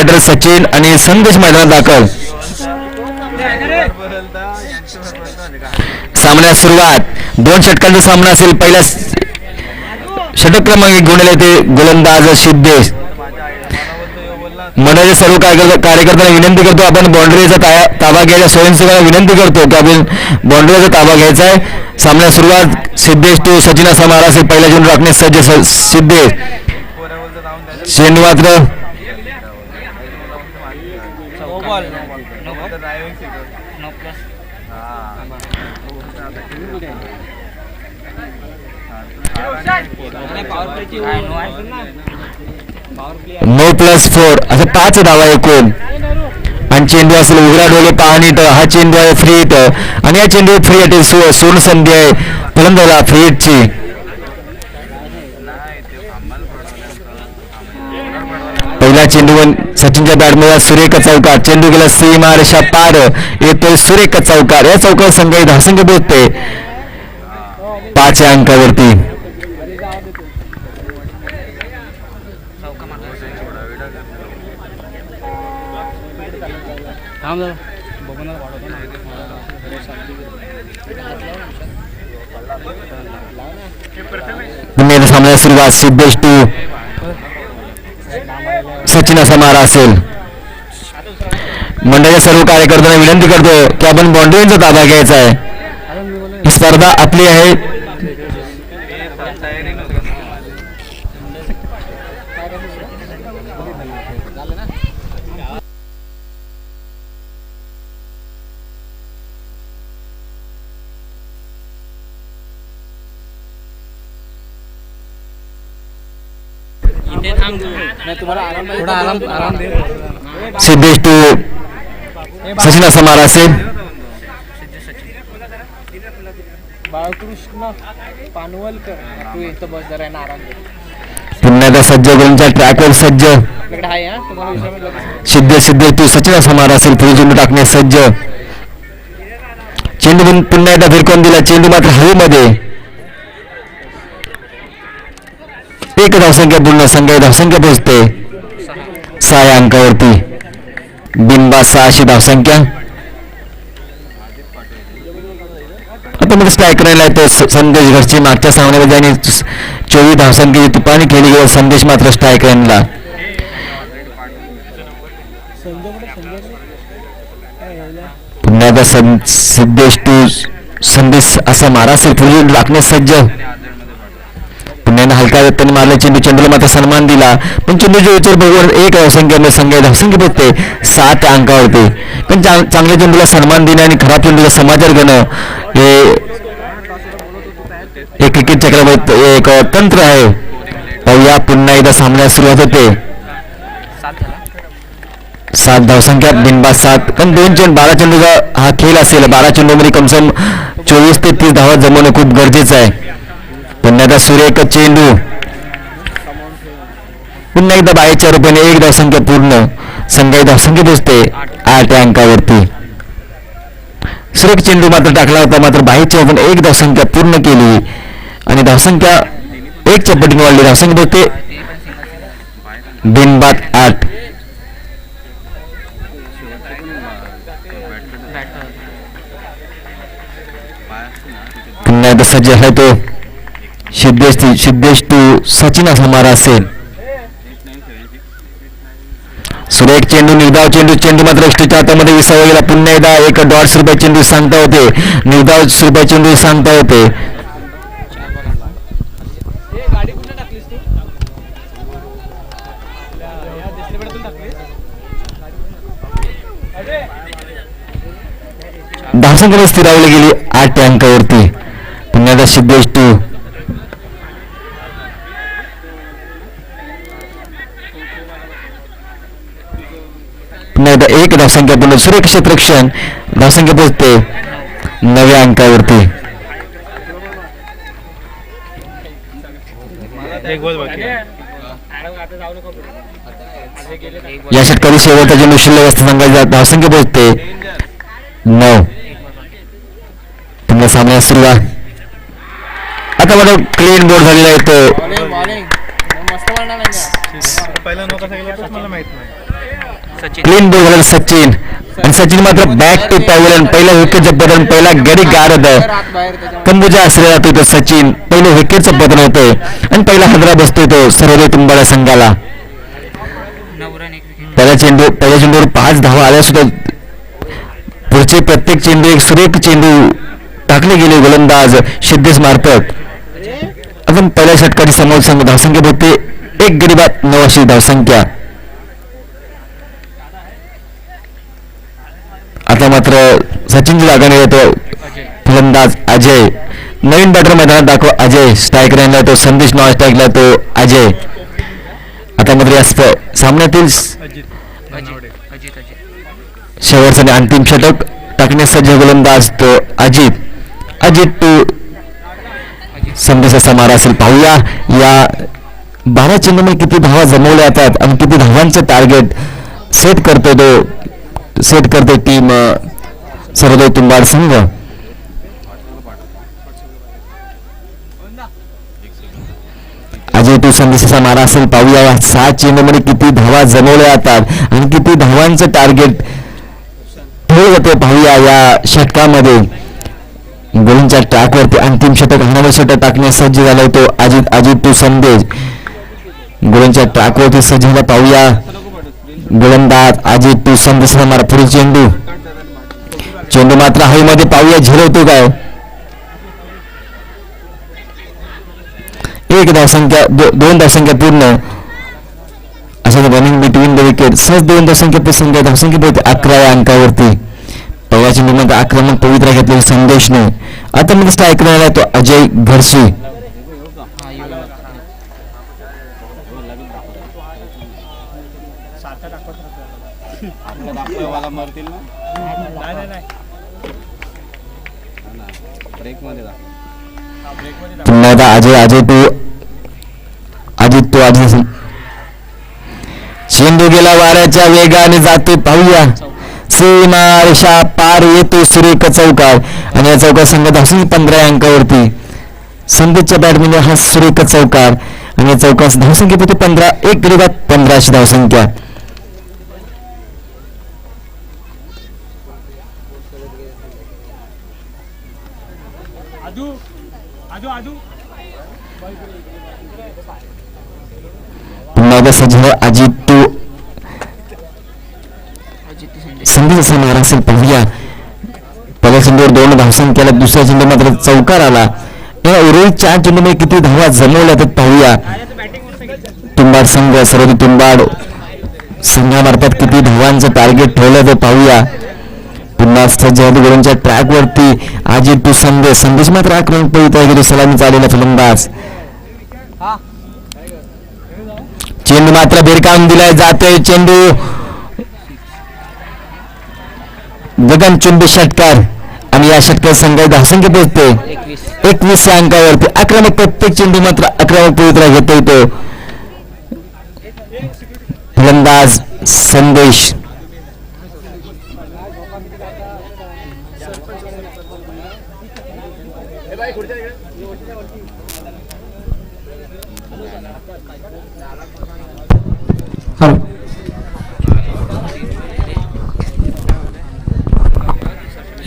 Batter Sachin आणि संदेश मैदानात दाखल. सामन्या सुरुवात. दोन षटकांचा सामना असेल. पहिल्या षटक क्रमांक एक घेऊन ते गोलंदाज सिद्धेश. मनाचे सर्व कार्यकर्त्यांना विनंती करतो. आपण बाउंड्रीचा ताबा घ्यायचा. स्वयंसेवकाला विनंती करतो की आपण बाँड्रीचा ताबा घ्यायचा आहे. सामन्या सुरुवात. सिद्धेश तो सचिन असा मारा पहिला पहिल्या चेंडू राखणे सज्ज सिद्धेश. चेंडू मात्र नो. प्लस फोर असे पाच धावा एकूण. आणि चेंडू असेल उघडा डोळे पाहणी हा चेंडू आहे फ्री हिट आणि या चेंडू फ्री हिट सु सुवर्ण संधी आहे फलंदाला फ्री हिटची पहिला चेंडू वन सचिनच्या बॅटमध्ये सुरेख चौकार. चेंडू गेला सीमा रेषा पार. येतोय सुरेख चौकार. या चौकार संघ धावसंख्या पोहोचते पाच या अंकावरती सामन्याला सुरुवात सिद्धेश टू. सचिन असा मारा असेल. मंडळाच्या सर्व कार्यकर्त्यांना विनंती करतो की आपण बाउंड्रीचा ताबा घ्यायचा आहे. ही स्पर्धा आपली आहे. नाही तुम्हाला आराम थोडा आराम आराम दे सिद्धेश टू सचिन असा मारा असेल. बाळकृष्ण पानवलकर तू इथं बस जरा यांना आराम दे पुन्हा एकदा सज्ज गोलच्या ट्रॅकवर सज्ज. सिद्धेश सिद्धेश टू सचिन असा मारा असेल पुढे चेंडू टाकण्यास सज्ज. चेंडू पुन्हा एकदा फिरकून दिला चेंडू मात्र हवेमध्ये. एक धावसंख्या पूर्ण संघ धावसंख्या पोहोचते सहा अंकावरती बिनबा सहाशे धावसंख्या आता मध्ये स्ट्राईक राहिला तो संदेश घरची मागच्या सामन्यामध्ये आणि चोवीस तुपानी संदेश मात्र स्ट्राईक राहिला पुन्हा एकदा टू संदेश असा मारा असेल पुढे लागणे सज्ज। पुन्हा हलका त्यांनी मारला चेंडू चेंडूला मात्र सन्मान दिला. पण चेंडूच्या विचार बघून एक धावसंख्या संख्या धावसंख्या बघते सात अंकावरती. पण चांगल्या चेंडूला सन्मान देणे आणि खराब चेंडूला समाचार घेणं हे हे क्रिकेट चक्रामध्ये एक तंत्र आहे. पाहूया पुन्हा एकदा सामन्यास सुरुवात होते. सात धावसंख्या बिनबाद सात. पण दोन चेंड बारा चेंडूचा हा खेळ असेल. बारा चेंडूमध्ये म्हणजे कमसम चोवीस ते तीस धावा जमवणं खूप गरजेचं आहे. पुन्हा एकदा सुरेख चेंडू पुन्हा एकदा बाहेरच्या रूपाने एक धावसंख्या पूर्ण संघाई धावसंख्या पोचते आठ या अंकावरती सुरेख चेंडू मात्र टाकला होता मात्र बाईच्या पण एक धावसंख्या पूर्ण केली आणि धावसंख्या एक चपटीने वाढली धावसंख्या होते बिनबाद आठ पुन्हा एकदा सज्ज आहे तो सिद्धेश सिद्धेश टू सचिन असा मारा असेल सुरेख चेंडू निर्धाव चेंडू चेंडू मात्र एक्स्ट्रीच्या हातामध्ये विसावा गेला पुन्हा एकदा एक डॉट्स रुपये चेंडू सांगता होते निर्धाव रुपये चेंडू सांगता होते गाडी कुठे धावसंख्या स्थिरावली गेली आठ अंकावरती पुन्हा एकदा सिद्धेश टू एकदा एक धावसंख्या पूर्ण सुरेख क्षेत्रक्षण धावसंख्या पोहोचते नव्या अंकावरती. या षटकातील शेवटचा चेंडू शिल्लक असते संघाची धावसंख्या पोहोचते नऊ. पुन्हा सामन्यात सुरुवात आता मला क्लीन बोर्ड झालेला आहे तो? पहिला नो कसा गेला तोच मला माहीत नाही. Clean ball Sachin. आणि सचिन मात्र बॅक टू पॅव्हलियन पहिल्या विकेटचं पतन पहिला गडी गारद. त्याच्यामुळे कंबुजा आश्रय जातोय तो सचिन. पहिलं विकेटचं पतन होतंय. आणि पहिला हजरा बसतोय तो सर्वोदय तुंबाडा संघाला. पहिल्या चेंडू पहिल्या चेंडूवर पाच धावा आल्या सुद्धा. पुढचे प्रत्येक चेंडू एक सुरेख चेंडू टाकले गेले गोलंदाज सिद्धेश मार्फत. अजून पहिल्या षटकाची समोर संघ धावसंख्या होते एक गरीबात नऊ अशी धावसंख्या. आता मात्र सचिनची जागा नाही येतो फलंदाज अजय. नवीन बॅटर मैदानात दाखव अजय. स्ट्राईक राहिला तो संदेश नॉन स्ट्राईकला तो अजय. आता मात्र या सामन्यातील शेवटचा आणि अंतिम षटक टाकण्यास सज्ज गोलंदाज तो अजित. अजित टू संदेशाचा मारा असेल. पाहूया या बारा चेंडूमध्ये किती धावा जमवल्या जातात आणि किती धावांचं टार्गेट सेट करतो तो सेट करते टीम सर्वोदय तुंबाड संघ अजय तू संदेशाचा मारा असेल पाहूया या सहा चेंडूमध्ये किती धावा जमवल्या जातात आणि किती धावांचं टार्गेट ठेवलं जाते पाहूया या षटकामध्ये गोलंच्या ट्रॅकवरती अंतिम षटक हनावर षटक टाकण्यास सज्ज झाला होतो अजित अजित टू संदेश गोलंच्या ट्रॅकवरती सज्ज झाला पाहूया गोलंदाज अजित टू संदेश मारा पुढील चेंडू. चेंडू मात्र हवेमध्ये पाहूया झिरवतो काय? एक धावसंख्या दो, दोन धावसंख्या पूर्ण. अशा रनिंग बिटवीन द विकेट सहज दोन धावसंख्या पूर्ण संख्या धावसंख्या होते अकरा या अंकावरती. पहिल्या चेंडूमध्ये आक्रमक पवित्रा घेतलेले संदेशने. आता मध्ये स्ट्राईक राहिला तो अजय घरशी. दाखवायला मरतील ना? ब्रेकमध्ये पुन्हा अजय अजय तू अजित तू अजय चेंडू गेला वाऱ्याच्या वेगाने जातोय पाहूया. सीमा रेषा पार येतो सुरेख चौकार. आणि या चौकार संघ धावसंख्या पंधरा अंकावरती. संदेशच्या बॅटमध्ये हा सुरेख चौकार. आणि या चौकार धावसंख्येपैकी पंधरा एक गरीबात पंधराशे धावसंख्या. पुन्हा एकदा सज्ज झालं अजित टू संधी असेल पाहूया पहिल्या चेंडूवर दोन धावसंख्येला दुसऱ्या चेंडू मात्र चौकार आला या उर्वरित चार चेंडूमध्ये किती धावा जमवल्या तर पाहूया तुंबाड संघ सर्व तुंबाड संघामार्फत किती धावांचं टार्गेट ठेवलं ते पाहूया पुन्हा सज्ज ट्रॅकवरती आजी वरती अजित टू संदेश संदेश मात्र आक्रमण पवित्र गेली सलामी चाललेला फलंदाज चेंडू मात्र भिरकावून दिलाय जातोय चेंडू. गगनचुंबी षटकार आणि या षटकार संघ धावसंख्या पोहोचते. एकवीस या अंकावरती आक्रमक प्रत्येक चेंडू मात्र आक्रमक पवित्रा घेतो येतो फलंदाज संदेश.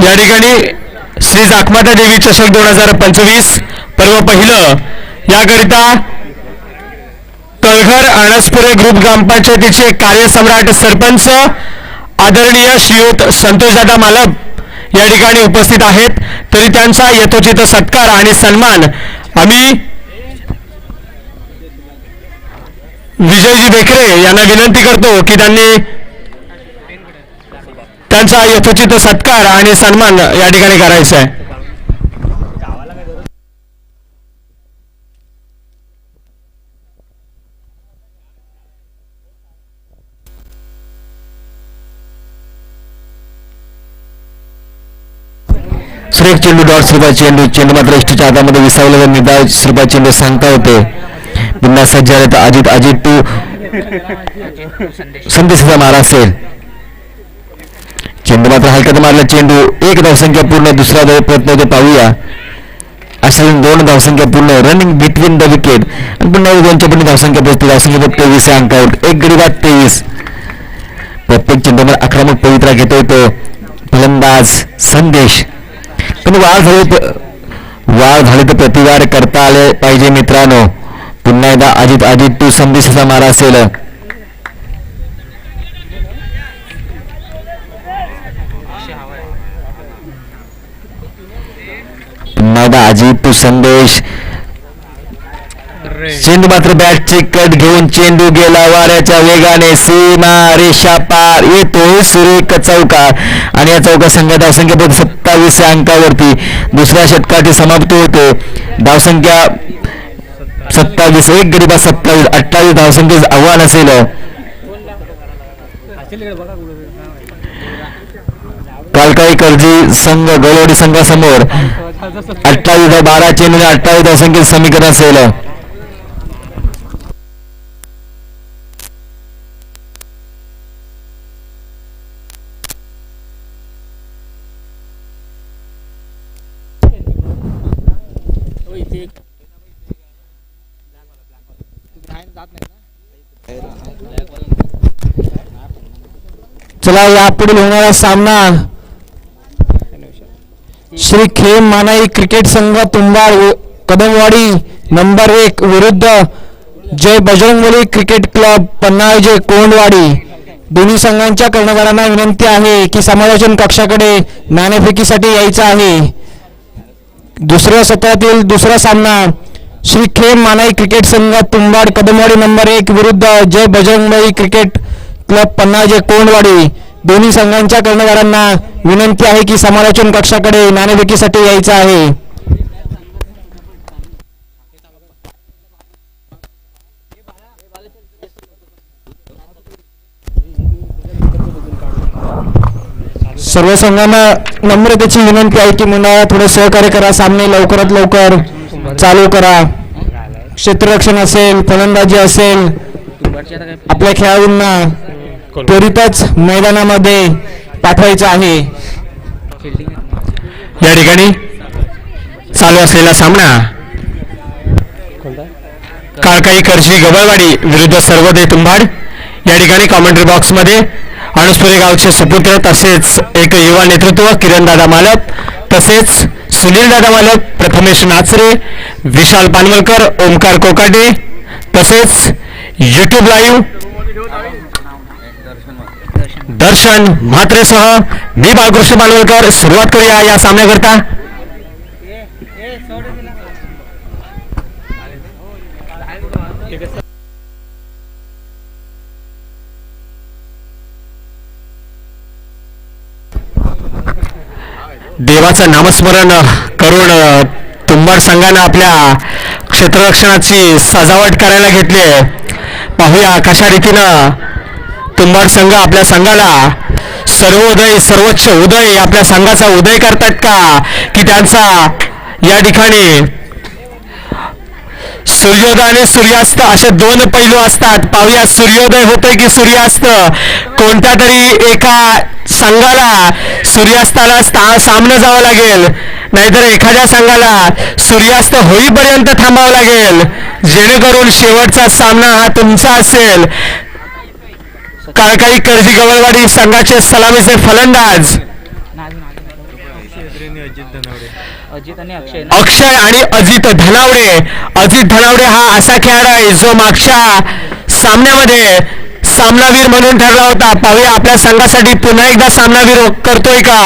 या ठिकाणी श्री जाखमाता देवी चषक दोन हजार पंचवीस. पर्व पहिलं. याकरिता कळघर अणसपुरे ग्रुप ग्रामपंचायतीचे कार्यसम्राट सरपंच आदरणीय श्रीयुत संतोषदादा मालक या ठिकाणी उपस्थित आहेत. तरी त्यांचा यथोचित सत्कार आणि सन्मान आम्ही विजयजी बेकरे यांना विनंती करतो की त्यांनी त्यांचा यथोचित सत्कार आणि सन्मान या ठिकाणी करायचा आहे. सुरेख चेंडू डॉट श्रीपा चेंडू चेंडू मात्र इष्टीच्या हातामध्ये विसावलं निदाळ श्रीपा चेंडू सांगता होते पुन्हा सज्ज झाले तर अजित अजित टू. संदेशाचा मारा असेल चेंडू मात्र हलक्यात मारला. चेंडू एक धावसंख्या पूर्ण दुसरा धाव प्रयत्न होते पाहूया. अशा दोन धावसंख्या पूर्ण रनिंग बिटवीन द विकेट आणि पुन्हा दोनच्या पण धावसंख्या पोहोचते. धावसंख्या तेवीस या अंकावर एक गडी बाद तेवीस. प्रत्येक प्रत्येक चेंडूवर आक्रमक पवित्रा घेतोय तो. फलंदाज संदेश. पण वाढ झाले प- वाढ झाली तर प्रतिवार करता आले पाहिजे मित्रांनो. पुन्हा एकदा अजित अजित तू संदेशाचा मारा असेल. पुन्हा एकदा अजित तू संदेश. चेंडू मात्र बॅटची कट घेऊन चेंडू गेला वाऱ्याच्या वेगाने सीमा रेषा पार. येतोय सुरेख चौकार. आणि या चौका संघ धावसंख्या सत्तावीस या अंकावरती. दुसऱ्या षटकाची समाप्ती होते. धावसंख्या सत्तावीस एक गरीबा सत्तावीस. अठ्ठावीस धावसंख्येचं आव्हान असेल. कालकाई कर्जी संघ गौरवडी संघासमोर अठ्ठावीस बारा चेंडू आणि अठ्ठावीस असंख्य समीकरण असेल. चला यापुढील होणारा सामना श्री खेम मानाई क्रिकेट संघ तुंबाड कदमवाडी नंबर एक विरुद्ध जय बजरंगबली क्रिकेट क्लब पन्हाळजे कोंडवाडी. दोन्ही संघांच्या कर्णधारांना विनंती आहे की समालोचन कक्षाकडे नाणेफेकीसाठी यायचं आहे. दुसऱ्या सत्रातील दुसरा सामना श्री खेम मानाई क्रिकेट संघ तुंबाड कदमवाडी नंबर एक विरुद्ध जय बजरंगबली क्रिकेट क्लब पन्हाजे कोंडवाडी. दोन्ही संघांच्या कर्णधारांना विनंती आहे की समालोचन कक्षाकडे नाणेफेकीसाठी यायचं आहे. सर्व संघांना नम्रतेची विनंती आहे की मंडळाला थोडं सहकार्य करा सामने लवकरात लवकर चालू करा. क्षेत्ररक्षण असेल फलंदाजी असेल आपल्या खेळाडूंना त्वरितच मैदानामध्ये पाठवायचं आहे. या ठिकाणी चालू असलेला सामना. काळकाई करशी गबळवाडी विरुद्ध सर्वोदय तुंबाड या ठिकाणी कॉमेंट्री बॉक्समध्ये अणुस्पुरे गावचे सुपुत्र तसेच एक युवा नेतृत्व किरण दादा मालक तसेच सुनील दादा मालक प्रथमेश नाचरे विशाल पानवलकर ओमकार कोकाटे तसेच युट्यूब लाईव्ह दर्शन म्हात्रेसह मी बाळकृष्ण पानवलकर सुरुवात करूया या सामन्याकरता. देवाचं नामस्मरण करून अ, तुंबाड संघानं आपल्या क्षेत्ररक्षणाची सजावट करायला घेतली पाहूया कशा रीतीनं कुंभार संघ आपल्या संघाला सर्वोदय सर्वोच्च उदय आपल्या संघाचा उदय करतात का? की त्यांचा या ठिकाणी सूर्योदय आणि सूर्यास्त असे दोन पैलू असतात. पाहूया सूर्योदय होतोय की सूर्यास्त? कोणत्या तरी एका संघाला सूर्यास्ताला सामनं जावं लागेल. नाहीतर एखाद्या संघाला सूर्यास्त होईपर्यंत थांबावं लागेल. जेणेकरून शेवटचा सामना हा तुमचा असेल. काळकाई कर्जी गवळवाडी संघाचे सलामीचे फलंदाज. अक्षय आणि अजित धनावडे. अजित धनावडे हा असा खेळाडू आहे जो मागच्या सामन्यामध्ये सामनावीर म्हणून ठरला होता. पाहूया आपल्या संघासाठी पुन्हा एकदा सामनावीर करतोय का?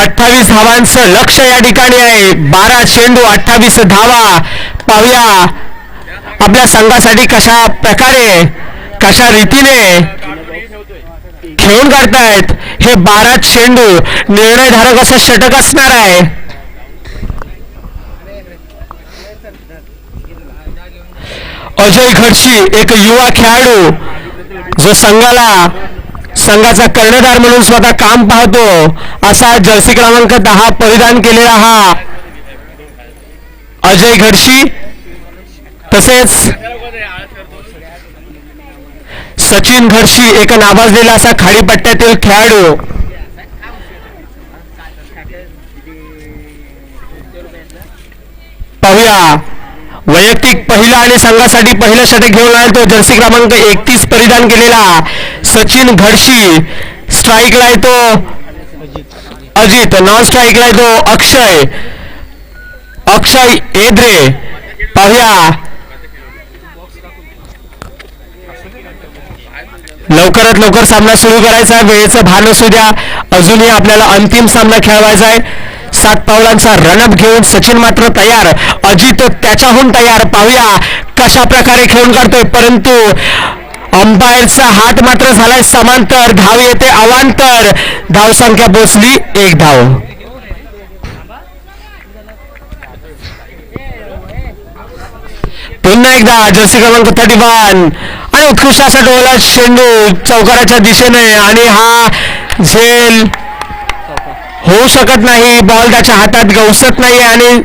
अठ्ठावीस धावांचं लक्ष या ठिकाणी आहे. बारा चेंडू अठ्ठावीस धावा. पाहूया आपल्या संघासाठी कशा प्रकारे कशा रीतीने खेळून काढतायत हे बारा चेंडू निर्णयधारक असं षटक असणार आहे. अजय घडशी एक युवा खेळाडू जो संघाला संघाचा कर्णधार म्हणून स्वतः काम पाहतो असा जर्सी क्रमांक दहा परिधान केलेला हा. अजय घडशी तसेच सचिन घरशी एक नावाजलेला असा खाडीपट्ट्यातील खेळाडू. पाहूया. वैयक्तिक पहिला आणि संघासाठी पहिलं षटक घेऊन आला तो जर्सी क्रमांक एकतीस परिधान केलेला सचिन घडशी स्ट्राईकला आहे तो अजित नॉन स्ट्राईकला आहे तो अक्षय. अक्षय एद्रे. पाहूया. लवकरात लवकर सामना सुरू करायचा आहे. वेळेचं भान असू द्या. अजूनही आपल्याला अंतिम सामना खेळवायचा आहे. सात पावलांचा रनअप घेऊन सचिन मात्र तयार. अजित त्याच्याहून तयार. पाहूया कशा प्रकारे खेळून काढतोय. परंतु अंपायरचा हात मात्र झालाय समांतर. धाव येते अवांतर. धाव संख्या पोचली एक धाव. पुन्हा एकदा जर्सी क्रमांक थर्टी वन उत्कृष्ट असा डोला चेंडू चौकाराच्या दिशेने आणि हा झेल होऊ शकत नाही बॉल त्याच्या हातात गवसत नाही आणि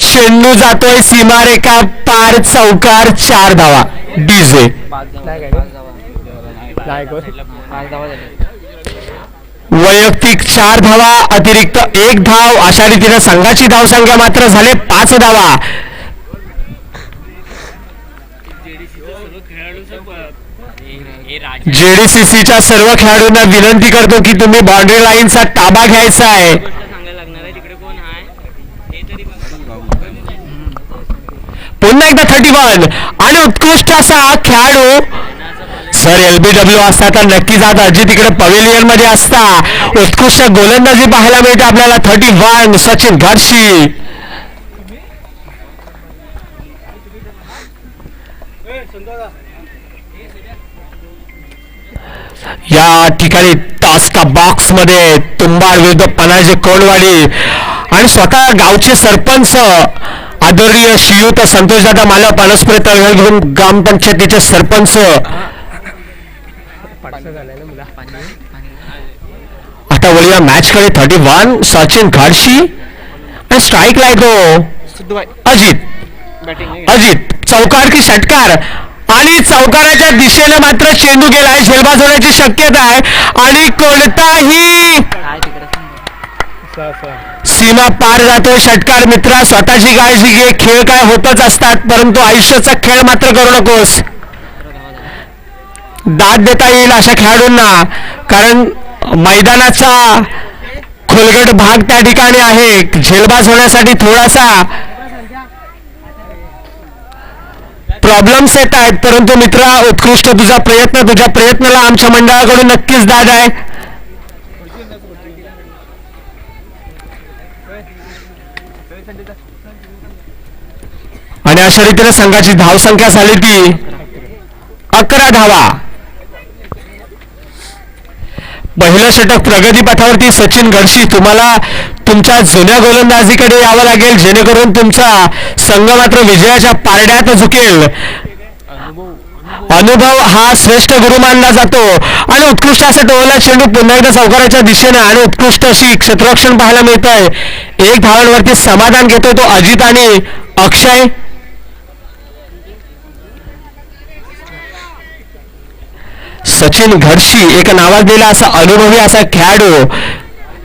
चेंडू जातोय सीमारेखा पार चौकार चार धावा. डीजे. वैयक्तिक चार धावा अतिरिक्त एक धाव. अशा रीतीने संघाची धावसंख्या मात्र झाले पाच धावा. जेडीसीसीच्या सर्व खेळाडूंना विनंती करतो की तुम्ही बाउंड्री लाईनचा ताबा घ्यायचा आहे. हे पुन्हा एकदा थर्टी वन आणि उत्कृष्ट असा खेळाडू सर एलबीडब्ल्यू असता तर नक्की जात. अजित तिकडे पवेलियनमध्ये असता. उत्कृष्ट गोलंदाजी पाहायला मिळते आपल्याला. Thirty one Sachin Gharshi. या ठिकाणी टास्का बॉक्समध्ये तुंबाड विरुद्ध पनाजे कोंडवाडी आणि स्वतः गावचे सरपंच आदरणीय श्रीयुत संतोषदादा मालक पानसपुरे तळघर घेऊन ग्रामपंचायतीचे सरपंच. आता वळूया मॅच कडे थर्टी वन सचिन घाडशी आणि स्ट्राईक लायतो अजित. अजित चौकार की षटकार. आणि चौकाराच्या दिशेने मात्र चेंडू गेलाय झेलबाज होण्याची शक्यता आहे. आणि कोणताही सीमा पार जातोय. षटकार मित्रा स्वतःची काळजी घे. खेळ काय होतच असतात परंतु आयुष्याचा खेळ मात्र करू नकोस. दाद देता येईल अशा खेळाडूंना कारण मैदानाचा खोलगट भाग त्या ठिकाणी आहे. झेलबाज होण्यासाठी थोडासा प्रॉब्लेम्स येत आहेत परंतु मित्रा उत्कृष्ट तुझा प्रयत्न तुझ्या प्रयत्नाला आमच्या मंडळाकडून नक्कीच दाद आहे. आणि अशा रीतीने संघाची धावसंख्या झाली ती अकरा धावा. पहिलं षटक प्रगतीपथावरती सचिन घडशी तुम्हाला तुमच्या जुन्या गोलंदाजीकडे यावं लागेल जेणेकरून तुमचा संघ मात्र विजयाच्या पारड्यात झुकेल. अनुभव हा श्रेष्ठ गुरु मानला जातो. आणि उत्कृष्ट असा टोला चेंडू पुन्हा एकदा चौकाराच्या दिशेने आणि उत्कृष्ट अशी क्षेत्ररक्षण पाहायला मिळत आहे एक धावांवरती समाधान घेतो तो अजित आणि अक्षय. सचिन घडशी एक नावाजलेला असा अनुभवी असा खेळाडू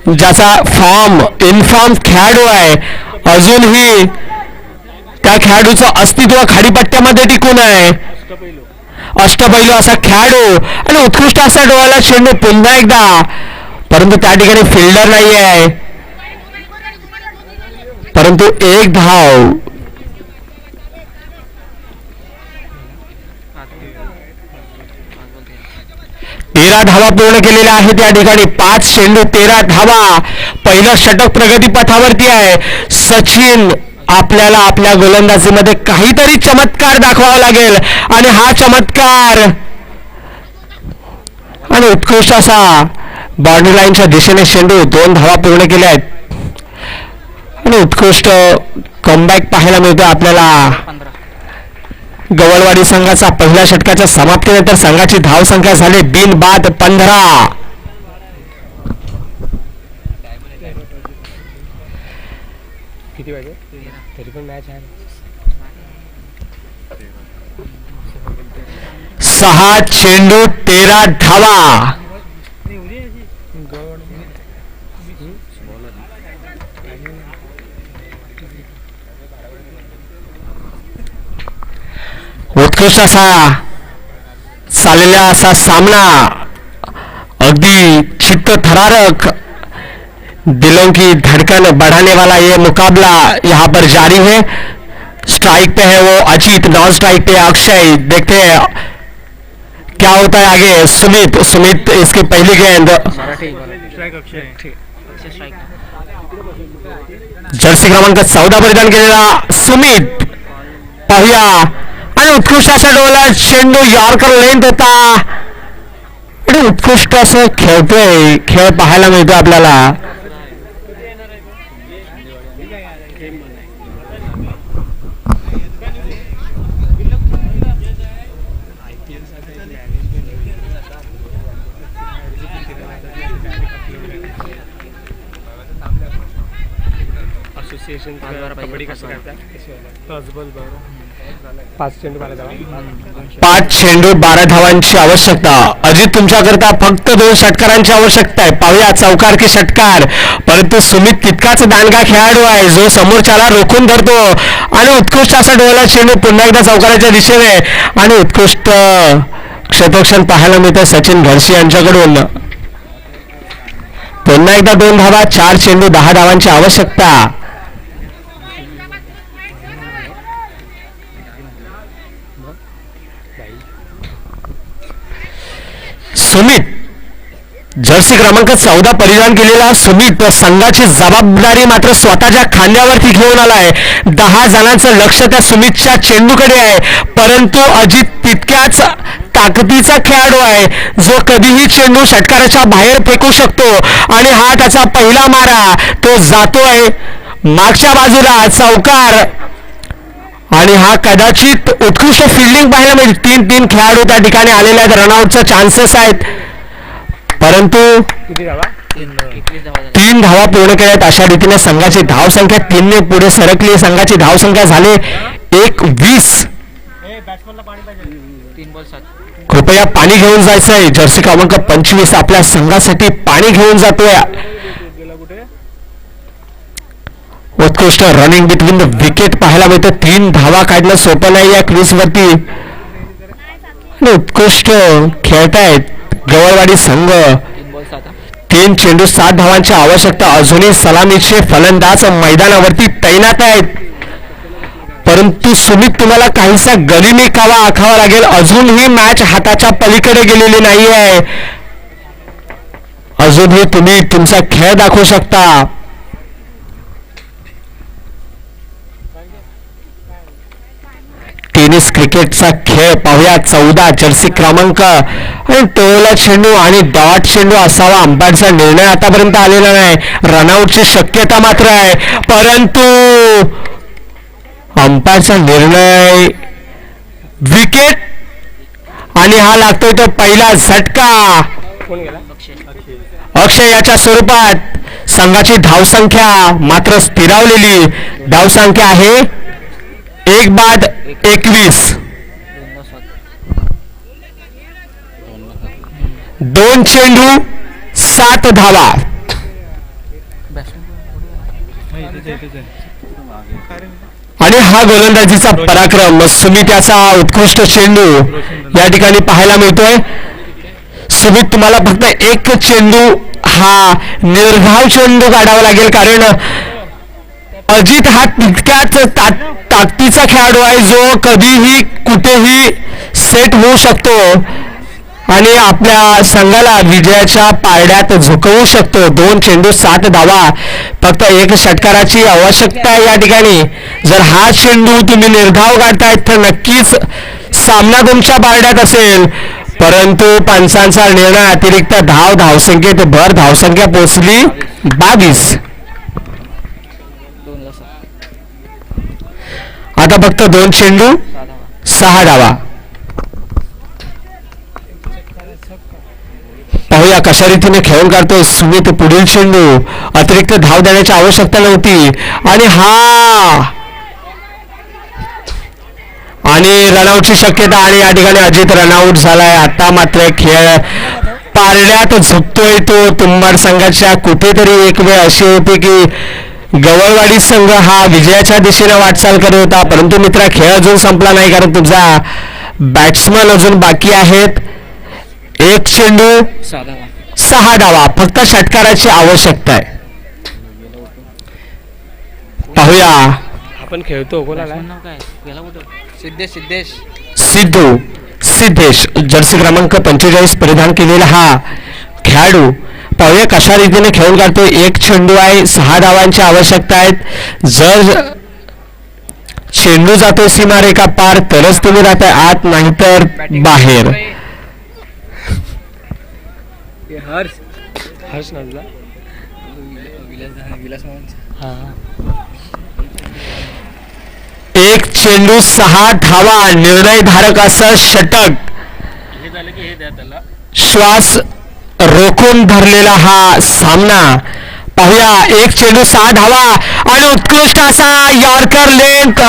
ज्याचा फॉर्म इनफॉर्म खेळाडू आहे अजूनही त्या खेळाडूचं अस्तित्व खाडीपट्ट्यामध्ये टिकून आहे. अष्टपैलू असा खेळाडू आणि उत्कृष्ट असा डोळ्याला चेंडू पुन्हा एकदा. परंतु त्या ठिकाणी फिल्डर नाही आहे परंतु एक धाव तेरा धावा पूर्ण केलेल्या आहेत या ठिकाणी. पाच चेंडू तेरा धावा. पहिलं षटक प्रगतीपथावरती आहे. सचिन आपल्याला आपल्या गोलंदाजीमध्ये काहीतरी चमत्कार दाखवावा लागेल. आणि हा चमत्कार आणि उत्कृष्ट असा बाउंड्री लाईनच्या दिशेने चेंडू दोन धावा पूर्ण केल्या आहेत. आणि उत्कृष्ट कमबॅक पाहायला मिळतो आपल्याला. गवळवाडी संघाचा पहिल्या षटकाच्या समाप्तीनंतर संघाची धावसंख्या झाली. बिन बाद पंधरा. किती पाहिजे तरी पण मॅच आहे. सहा चेंडू तेरा धावा. उत्कृष्ट असा असा सामना अगदी चित्त थरारक दिलों की धड़कन बढ़ाने वाला ये मुकाबला यहाँ पर जारी है। स्ट्राइक पे है वो अजीत नॉन स्ट्राइक पे अक्षय। देखते हैं क्या होता है आगे। सुमित सुमित इसकी पहली गेंद। जर्सी क्रमांक चौदा परिधान केलेला सुमित। पाहूया आणि उत्कृष्ट असा डोला चेंडू यॉर्कर लेंथ होता आणि उत्कृष्ट असं खेळतोय खेळ पाहायला मिळतो आपल्याला असोसिएशन कबड्डी कसं करतात पाच चेंडू बारा धावांची आवश्यकता. अजित तुमच्याकरता फक्त दोन षटकारांची आवश्यकता आहे. पाहूया चौकार की षटकार. परंतु सुमित तितकाच दांडगा खेळाडू आहे. जो समोरच्याला रोखून धरतो. आणि उत्कृष्ट असा डोळा चेंडू पुन्हा एकदा चौकाराच्या दिशेने. आणि उत्कृष्ट क्षेत्रक्षण पाहायला मिळतं सचिन घरशी यांच्याकडून. पुन्हा एकदा दोन धावा चार चेंडू दहा धावांची आवश्यकता. सुमित जर्सी क्रमांक चौदा परिधान केलेला सुमित संघाची जबाबदारी मात्र स्वतःच्या खांद्यावरती घेऊन आला आहे दहा जणांचं लक्ष त्या सुमितच्या चेंडूकडे आहे. परंतु अजित तितक्याच ताकदीचा खेळाडू आहे. जो कधीही चेंडू षटकाराच्या बाहेर फेकू शकतो आणि हा त्याचा पहिला मारा. तो जातो आहे मागच्या बाजूला चौकार. आणि हा कदाचित उत्कृष्ट फिल्डिंग पाहायला मिळेल. तीन तीन खेळाडू त्या ठिकाणी आलेले आहेत. रनआउटचा चान्सेस आहेत. परंतु तीन धावा पूर्ण केल्यात अशा रीतीने संघाची धावसंख्या तीनने पुढे सरकली. संघाची धावसंख्या झाले झाली एक वीस. कृपया पाणी घेऊन जायचंय. जर्सी क्रमांक पंचवीस. आपल्या संघासाठी पाणी घेऊन जातोय. उत्कृष्ट रनिंग बिटवीन द विकेट पाहायला मिळतं. तीन धावा काढणं सोपं नाही या क्रीजवरती. उत्कृष्ट खेळतायत गवळवाडी संघ. तीन चेंडू सात धावांची आवश्यकता. अजूनही सलामीचे फलंदाज मैदानावरती तैनात आहेत. परंतु सुमित तुम्हाला काहीसा गलिमी कावा आखावा लागेल. अजूनही मॅच हाताच्या पलीकडे गेलेली नाही आहे अजूनही तुम्ही तुमचा खेळ दाखवू शकता. टेनिस क्रिकेटचा खेळ पाहूया. चौदा जर्सी क्रमांक. आणि टोला चेंडू आणि डॉट चेंडू असावा. अंपायरचा निर्णय आतापर्यंत आलेला नाही. रनआउटची शक्यता मात्र आहे. परंतु अंपायरचा निर्णय विकेट. आणि हा लागतोय तो पहिला झटका. अक्षय याच्या स्वरूपात संघाची धावसंख्या मात्र स्थिरावलेली. धावसंख्या आहे एक बाद एकवीस. दोन चेंडू सात धावा. आणि हा गोलंदाजीचा पराक्रम सुमित याचा उत्कृष्ट चेंडू या ठिकाणी पाहायला मिळतोय. सुमित तुम्हाला फक्त एक चेंडू हा निर्धाव चेंडू काढावा लागेल कारण अजित हा तितक्याच ता- ताकदीचा खेळाडू आहे जो कधीही कुठेही सेट होऊ शकतो आणि आपल्या संघाला विजयाच्या पारड्यात झुकवू शकतो. दोन चेंडू सात धावा. फक्त एक षटकाराची आवश्यकता आहे या ठिकाणी. जर हा चेंडू तुम्ही निर्धाव काढतायत तर नक्कीच सामना तुमच्या पारड्यात असेल. परंतु पंचांचा निर्णय अतिरिक्त धाव धावसंख्येत भर धावसंख्या पोहोचली बावीस दोनदा सात आता फक्त दोन चेंडू सहा डावा. पाहूया कशा रीतीने खेळून काढतो सुमित पुढील चेंडू अतिरिक्त धाव देण्याची आवश्यकता नव्हती. आणि हा! आणि रनआउटची शक्यता आणि या ठिकाणी अजित रनआउट झालाय. आता मात्र खेळ पारड्यात झुकतोय तो. तुंबाड संघाच्या कुठेतरी एक वेळ अशी होती की गवळवाडी संघ हा विजयाच्या दिशेने वाटचाल करत होता परंतु मित्रा खेळ अजून संपला नाही कारण तुझा बॅट्समन अजून बाकी आहेत. एक चेंडू सहा धावा फक्त षटकाराची आवश्यकता आहे. पाहूया. आपण खेळतो सिद्धेश सिद्धेश. सिद्धू सिद्धेश. जर्सी क्रमांक पंचेचाळीस परिधान केलेला हा खेळाडू पाहूया कशा रीतीने खेळून काढतो एक चेंडू आहे सहा धावांची आवश्यकता आहेत. जर चेंडू जातो सीमारेखा पार तरच तुम्ही राहताय आत नाहीतर बाहेर. एक चेंडू सहा धावा. निर्णयधारक असं षटक. श्वास रोखून धरलेला हा सामना. पाहूया एक चेंडू सहा धावा आणि उत्कृष्ट असा यॉर्कर लेंथ.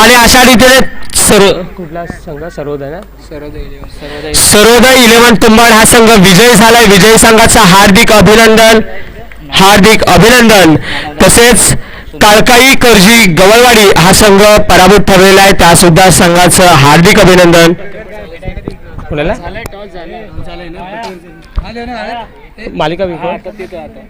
आणि अशा रीतीने सर्व कुठला संघ? सर्वोदय ना? सर्वोदय सर्वोदय सर्वोदय इलेव्हन तुंबाड हा संघ विजयी झालाय. विजयी संघाचा हार्दिक अभिनंदन. हार्दिक अभिनंदन. तसेच काळकाई करजी गवळवाडी हा संघ पराभूत ठरलेला आहे. त्या सुद्धा संघाचं हार्दिक अभिनंदन कुणाला झालंय टॉस झालंय झालंय ना मालिका आता.